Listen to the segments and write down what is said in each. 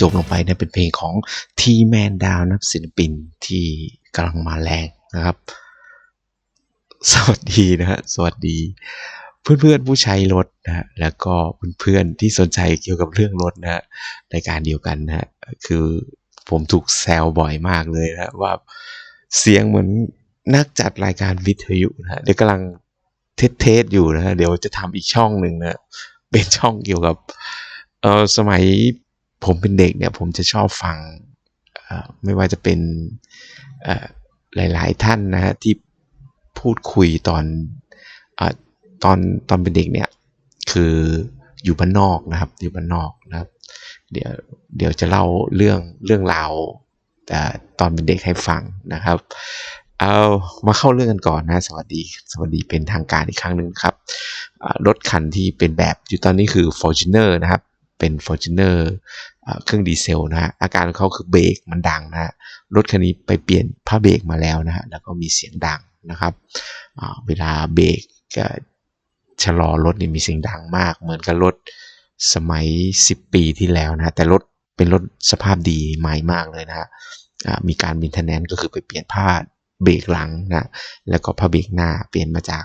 จบลงไปเนี่ยเป็นเพลงของทีแมนดาวนะครับศิลปินที่กำลังมาแรงนะครับ สวัสดีนะฮะสวัสดี เพื่อนๆผู้ใช้รถนะฮะแล้วก็เพื่อนๆที่สนใจเกี่ยวกับเรื่องรถนะฮะในการเดียวกันนะฮะคือผมถูกแซวบ่อยมากเลยนะฮะว่าเสียงเหมือนนักจัดรายการวิทยุนะฮะเดี๋ยวกำลังเทสเทสอยู่นะฮะเดี๋ยวจะทำอีกช่องหนึ่งนะเป็นช่องเกี่ยวกับเออสมัย ผมเป็นเด็กเนี่ยผมจะชอบฟังไม่ว่าจะเป็นหลาย ๆ ท่านนะฮะที่พูดคุยตอนอตอนตอนเป็นเด็กเนี่ยคืออยู่บ้านนอกนะครับอยู่บ้านนอกนะครับ เดี๋ยวเดี๋ยวจะเล่าเรื่องเรื่องราวตอนเป็นเด็กให้ฟังนะครับ เอามาเข้าเรื่องกันก่อนนะสวัสดีสวัสดีเป็นทางการอีกครั้งหนึ่งครับรถคันที่เป็นแบบอยู่ตอนนี้คือ Fortuner นะครับ เป็น Fortuner อ่าเครื่องดีเซลนะฮะอาการของเขาคือเบรกมันดังนะฮะรถคันนี้ไปเปลี่ยนผ้าเบรกมาแล้วนะฮะแล้วก็มีเสียงดังนะครับเวลาเบรกชะลอรถนี่มีเสียงดังมาก เหมือนกับรถสมัย 10 ปีที่แล้วนะฮะแต่รถเป็นรถสภาพดีใหม่มากเลยนะฮะมีการมินเทนแนนก็คือไปเปลี่ยนผ้าเบรกหลังนะแล้วก็ผ้าเบรกหน้าเปลี่ยนมาจาก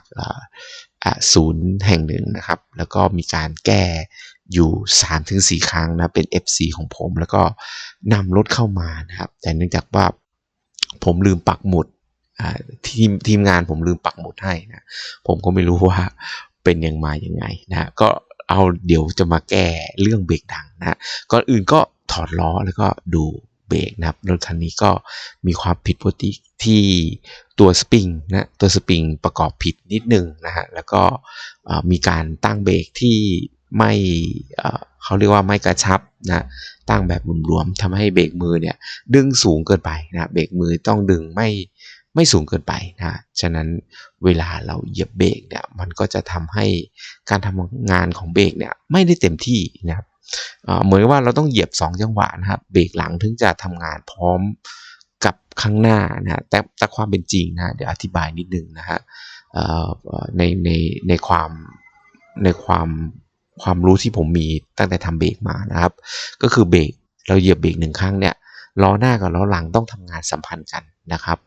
ศูนย์แห่งหนึ่งนะครับ แล้วก็มีการแก้ อยู่ 3-4 ครั้งนะ เป็น FC ของผม แล้วก็นำรถเข้ามานะครับ แต่เนื่องจากว่าผมลืมปักหมุดทีมทีมงานผมลืมปักหมุดให้นะ ผมก็ไม่รู้ว่าเป็นยังมายังไงนะก็เอาเดี๋ยวจะมาแก้เรื่องเบรกดังนะก่อนอื่นก็ถอดล้อแล้วก็ดูเบรกนะครับรถคันนี้ก็มีความผิดปกติที่ตัวสปริงนะตัวสปริงประกอบผิดนิดนึงนะฮะแล้วก็มีการตั้งเบรกที่ ไม่เขาเรียกว่าไม่กระชับนะตั้งแบบหลวมๆทำให้เบรกมือเนี่ยดึงสูงเกินไปนะเบรกมือต้องดึงไม่ไม่สูงเกินไปนะฉะนั้นเวลาเราเหยียบเบรกเนี่ยมันก็จะทำให้การทำงานของเบรกเนี่ยไม่ได้เต็มที่นะครับเหมือนว่าเราต้องเหยียบ 2 จังหวะนะครับเบรกหลังถึงจะทำงานพร้อมกับข้างหน้านะแต่แต่ความเป็นจริงนะเดี๋ยวอธิบายนิดนึงนะฮะในในในความในความ ความรู้ที่ผมมีตั้งแต่ทำเบรกมานะครับ ก็คือเบรกเราเหยียบเบรกหนึ่งครั้งเนี่ยล้อหน้ากับล้อหลังต้องทำงานสัมพันธ์กันนะครับ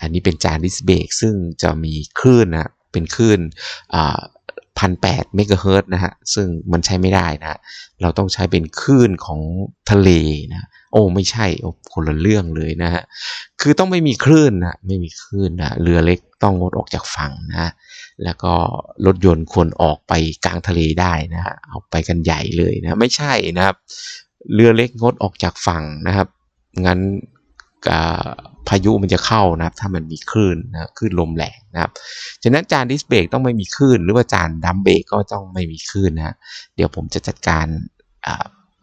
อันนี้เป็นจานดิสเบรกซึ่งจะมีคลื่นนะเป็นคลื่น พันแปดเมกะเฮิรตซ์นะฮะ ซึ่งมันใช้ไม่ได้นะฮะเราต้องใช้เป็นคลื่นของทะเลนะ โอ้ไม่ใช่โอ้คนละเรื่องเลยนะฮะ คือต้องไม่มีคลื่นนะ ไม่มีคลื่นนะ เรือเล็กต้องงดออกจากฝั่งนะ แล้วก็รถยนต์ควรออกไปกลางทะเลได้นะฮะเอาไปกันใหญ่เลยนะ ไม่ใช่นะครับ เรือเล็กงดออกจากฝั่งนะครับ งั้น พายุมันจะเข้านะครับ ถ้ามันมีคลื่นนะคลื่นลมแรงนะครับ ฉะนั้นจานดิสเบรกต้องไม่มีคลื่น หรือว่าจานดัมเบรกก็ต้องไม่มีคลื่นนะเดี๋ยวผมจะจัดการ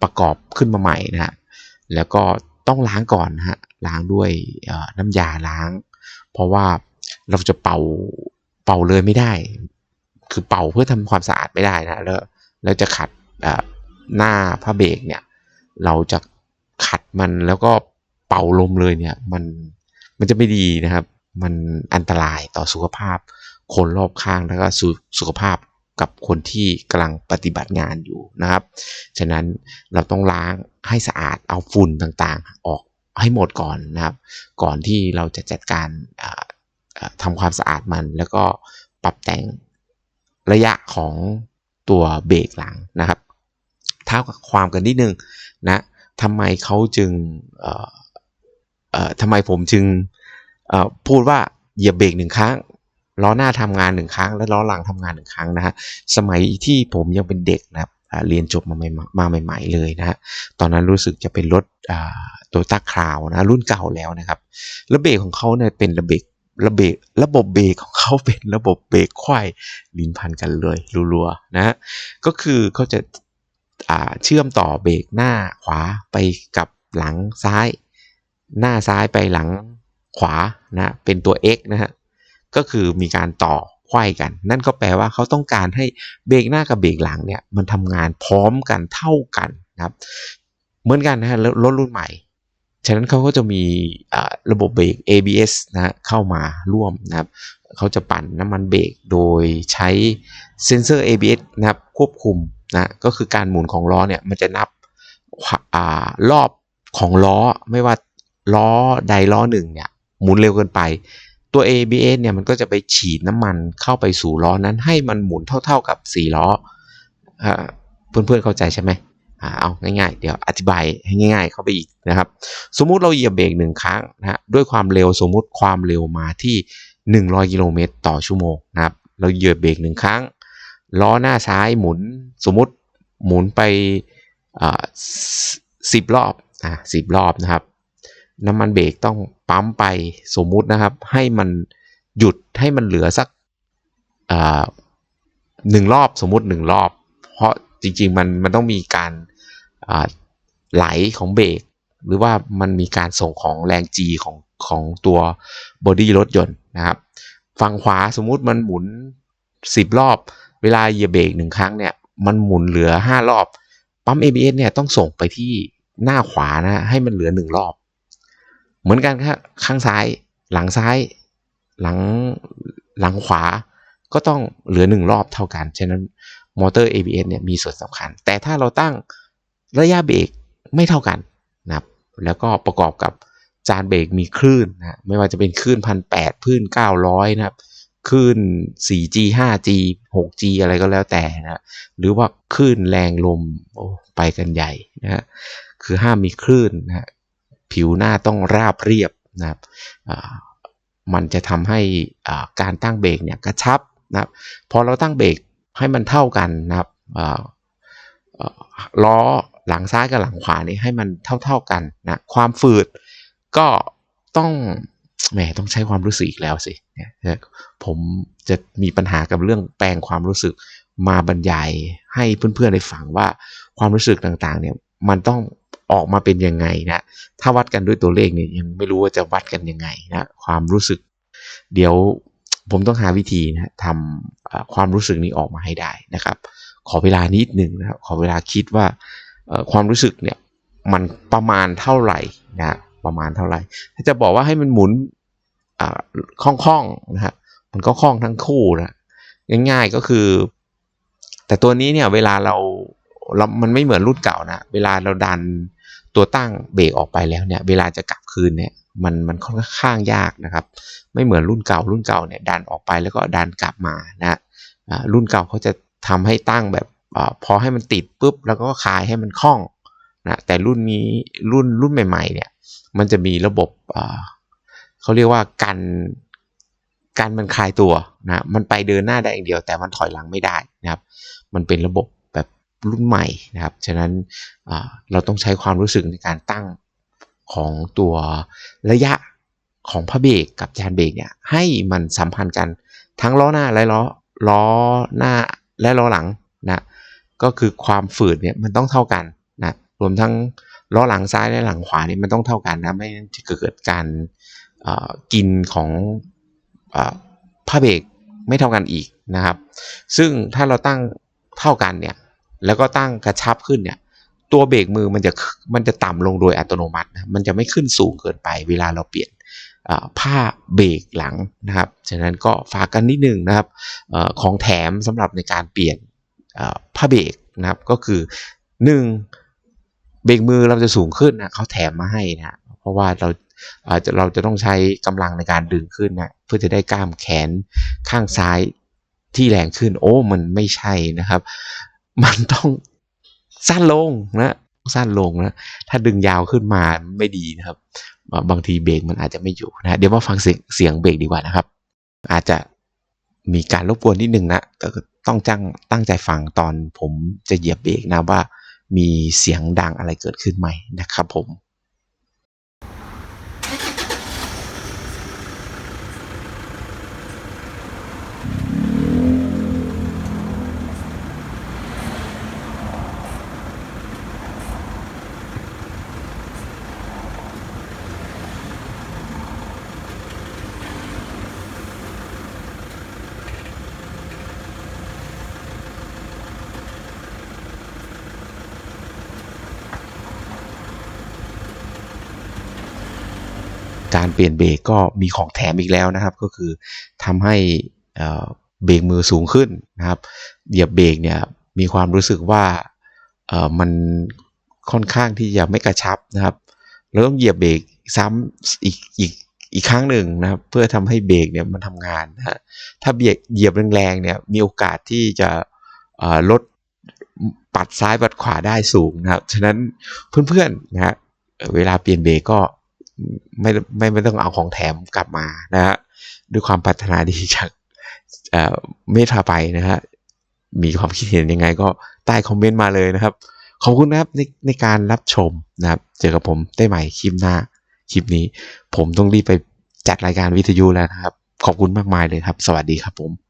ประกอบขึ้นมาใหม่นะฮะแล้วก็ต้องล้างก่อนนะฮะล้างด้วยน้ำยาล้าง เพราะว่าเราจะเป่าเป่าเลยไม่ได้ คือเป่าเพื่อทำความสะอาดไม่ได้นะแล้วแล้วจะขัดหน้าผ้าเบรกเนี่ย เราจะขัดมันแล้วก็ เป่าลมเลยเนี่ยมันมันจะไม่ดีนะครับ มันอันตรายต่อสุขภาพ คนรอบข้างแล้วก็สุสุขภาพกับคนที่กำลังปฏิบัติงานอยู่นะครับ ฉะนั้นเราต้องล้างให้สะอาดเอาฝุ่นต่างๆ ออกให้หมดก่อนนะครับ ก่อนที่เราจะจัดการทำความสะอาดมัน แล้วก็ปรับแต่งระยะของตัวเบรกหลังนะครับเท่ากับความกันนิดนึงนะทำไมเขาจึง ทำไมผมจึงพูดว่าเหยียบเบรกหนึ่งครั้งล้อหน้าทำงานหนึ่งครั้ง และล้อหลังทำงานหนึ่งครั้งนะฮะสมัยที่ผมยังเป็นเด็กนะครับเรียนจบมาใหม่มาใหม่ ๆ เลยนะฮะตอนนั้นรู้สึกจะเป็นรถโตโยต้าคราวนะรุ่นเก่าแล้วนะครับแล้วเบรกของเขาเนี่ยเป็นระเบรกระเบรกระบบเบรกของเขาเป็นระบบเบรกควายลิ้นพันกันเลยรัวๆนะฮะก็คือเขาจะเชื่อมต่อเบรกหน้าขวาไปกับหลังซ้าย หน้าซ้ายไปหลังขวานะเป็นตัว X นะฮะก็คือมีการต่อไขว้กัน นั่นก็แปลว่าเขาต้องการให้เบรกหน้ากับเบรกหลังเนี่ยมันทำงานพร้อมกันเท่ากันนะครับ เหมือนกันนะฮะรถรุ่นใหม่ ฉะนั้นเขาก็จะมีอ่าระบบเบรก ABS นะเข้ามาร่วมนะครับเขาจะปั่นน้ำมันเบรกโดยใช้เซ็นเซอร์ ABS นะครับควบคุมนะก็คือการหมุนของล้อเนี่ยมันจะนับอรอบของล้อไม่ว่า ล้อใดล้อหนึ่งเนี่ยหมุนเร็วเกินไป ตัว ABS เนี่ยมันก็จะไปฉีดน้ำมันเข้าไปสู่ล้อนั้นให้มันหมุนเท่า ๆกับ4ล้อเพื่อนๆเข้าใจใช่ไหมเอาง่ายๆ เดี๋ยวอธิบายให้ง่าย ๆ เข้าไปอีกนะครับ สมมุติเราเหยียบเบรกหนึ่งครั้งนะฮะด้วยความเร็วสมมุติความเร็วมาที่ 100 กิโลเมตรต่อชั่วโมงนะครับ เราเหยียบเบรกหนึ่งครั้ง ล้อหน้าซ้ายหมุนสมมุติหมุนไปสิบรอบอะสิบรอบนะครับ น้ำมันเบรกต้องปั๊มไปสมมุตินะครับ ให้มันหยุดให้มันเหลือสักหนึ่งรอบสมมุติหนึ่งรอบ เพราะจริงๆมันมันต้องมีการไหลของเบรกหรือว่ามันมีการส่งของแรง G ของของตัวบอดี้รถยนต์นะครับฝั่งขวาสมมุติมันหมุน 10 รอบ เวลาเหยียบเบรกหนึ่งครั้งเนี่ยมันหมุนเหลือ 5 รอบ ปั๊ม ABS เนี่ยต้องส่งไปที่หน้าขวานะให้มันเหลือ 1 รอบ เหมือนกันครับข้างซ้าย หลังซ้าย หลังหลังขวา ก็ต้องเหลือ1รอบเท่ากัน ฉะนั้นมอเตอร์ ABS เนี่ยมีส่วนสำคัญ แต่ถ้าเราตั้งระยะเบรกไม่เท่ากันนะครับแล้วก็ประกอบกับจานเบรกมีคลื่นนะไม่ว่าจะเป็นคลื่นพันแปดคลื่นเก้าร้อยนะครับคลื่น 4G 5G 6G อะไรก็แล้วแต่นะหรือว่าคลื่นแรงลมโอ้ไปกันใหญ่นะฮะคือห้ามมีคลื่นนะ ผิวหน้าต้องราบเรียบนะครับมันจะทำให้การตั้งเบรกเนี่ยกระชับนะครับพอเราตั้งเบรกให้มันเท่ากันนะครับล้อหลังซ้ายกับหลังขวานี่ให้มันเท่าๆกันนะความฝืดก็ต้องแหมต้องใช้ความรู้สึกอีกแล้วสิผมจะมีปัญหากับเรื่องแปลงความรู้สึกมาบรรยายให้เพื่อนๆได้ฟังว่าความรู้สึกต่างๆเนี่ยมันต้อง ออกมาเป็นยังไงนะถ้าวัดกันด้วยตัวเลขเนี่ยยังไม่รู้ว่าจะวัดกันยังไงนะความรู้สึก เดี๋ยวผมต้องหาวิธีนะทำความรู้สึกนี้ออกมาให้ได้นะครับ ขอเวลานิดหนึ่งนะครับขอเวลาคิดว่าความรู้สึกเนี่ยมันประมาณเท่าไหร่นะประมาณเท่าไหร่ ถ้าจะบอกว่าให้มันหมุนคล่องๆนะฮะมันก็คล่องทั้งคู่นะง่ายๆก็คือ แต่ตัวนี้เนี่ยเวลาเราเรามันไม่เหมือนรุ่นเก่านะ เวลาเราดัน ตัวตั้งเบรกออกไปแล้วเนี่ยเวลาจะกลับคืนเนี่ยมันมันค่อนข้างยากนะครับ ไม่เหมือนรุ่นเก่ารุ่นเก่าเนี่ยดันออกไปแล้วก็ดันกลับมานะรุ่นเก่าเขาจะทำให้ตั้งแบบอพอให้มันติดปุ๊บแล้วก็คลายให้มันคล่องนะแต่รุ่นนี้รุ่นรุ่นใหม่ ๆ เนี่ย มันจะมีระบบเขาเรียกว่ากันกันมันคลายตัวนะมันไปเดินหน้าได้อย่างเดียว แต่มันถอยหลังไม่ได้นะครับ มันเป็นระบบ รุ่นใหม่นะครับ ฉะนั้นเราต้องใช้ความรู้สึกในการตั้งของตัวระยะของพระเบรกกับจานเบรกเนี่ยให้มันสัมพันธ์กันทั้งล้อหน้าและล้อล้อหน้าและล้อหลังนะก็คือความฝืดเนี่ยมันต้องเท่ากันนะรวมทั้งล้อหลังซ้ายและหลังขวานี่มันต้องเท่ากันนะไม่จะเกิดการกินของผ้าเบรกไม่เท่ากันอีกนะครับ ซึ่งถ้าเราตั้งเท่ากันเนี่ย แล้วก็ตั้งกระชับขึ้นเนี่ย ตัวเบรกมือมันจะมันจะต่ำลงโดยอัตโนมัตินะมันจะไม่ขึ้นสูงเกินไป เวลาเราเปลี่ยนผ้าเบรกหลังนะครับ ฉะนั้นก็ฝากกันนิดนึงนะครับอของแถมสำหรับในการเปลี่ยนผ้าเบรกนะครับ ก็คือ 1. เบรกมือเราจะสูงขึ้นนะเขาแถมมาให้นะเพราะว่าเราจะเราจะต้องใช้กำลังในการดึงขึ้นนะเพื่อจะได้กล้ามแขนข้างซ้ายที่แรงขึ้น โอ้มันไม่ใช่นะครับ มันต้องสั้นลงนะสั้นลงนะ ถ้าดึงยาวขึ้นมาไม่ดีนะครับ บางทีเบรกมันอาจจะไม่อยู่นะเดี๋ยวมาฟังเสียงเสียงเบรกดีกว่านะครับ อาจจะมีการรบกวนนิดนึงนะก็ต้องจังตั้งใจฟังตอนผมจะเหยียบเบรกนะว่ามีเสียงดังอะไรเกิดขึ้นไหมนะครับผม การเปลี่ยนเบรกก็มีของแถมอีกแล้วนะครับ ก็คือทำให้เบรกมือสูงขึ้นนะครับ เหยียบเบรกเนี่ยมีความรู้สึกว่ามันค่อนข้างที่จะไม่กระชับนะครับเราต้องเหยียบเบรกซ้ำอีกอีกอีกครั้งหนึ่งนะครับ เพื่อทำให้เบรกเนี่ยมันทำงานนะฮะถ้าเบรกเหยียบแรงๆเนี่ยมีโอกาสที่จะลดปัดซ้ายปัดขวาได้สูงนะครับฉะนั้นเพื่อนๆนะฮะเวลาเปลี่ยนเบรกก็ ไม่ไม่ไม่ต้องเอาของแถมกลับมานะฮะด้วยความปรารถนาดีจากเอ่อเมทาไปนะฮะมีความคิดเห็นยังไงก็ใต้คอมเมนต์มาเลยนะครับ ขอบคุณนะครับในในการรับชมนะครับ เจอกับผมได้ใหม่คลิปหน้าคลิปนี้ ผมต้องรีบไปจัดรายการวิทยุแล้วนะครับ ขอบคุณมากมายเลยครับ สวัสดีครับผม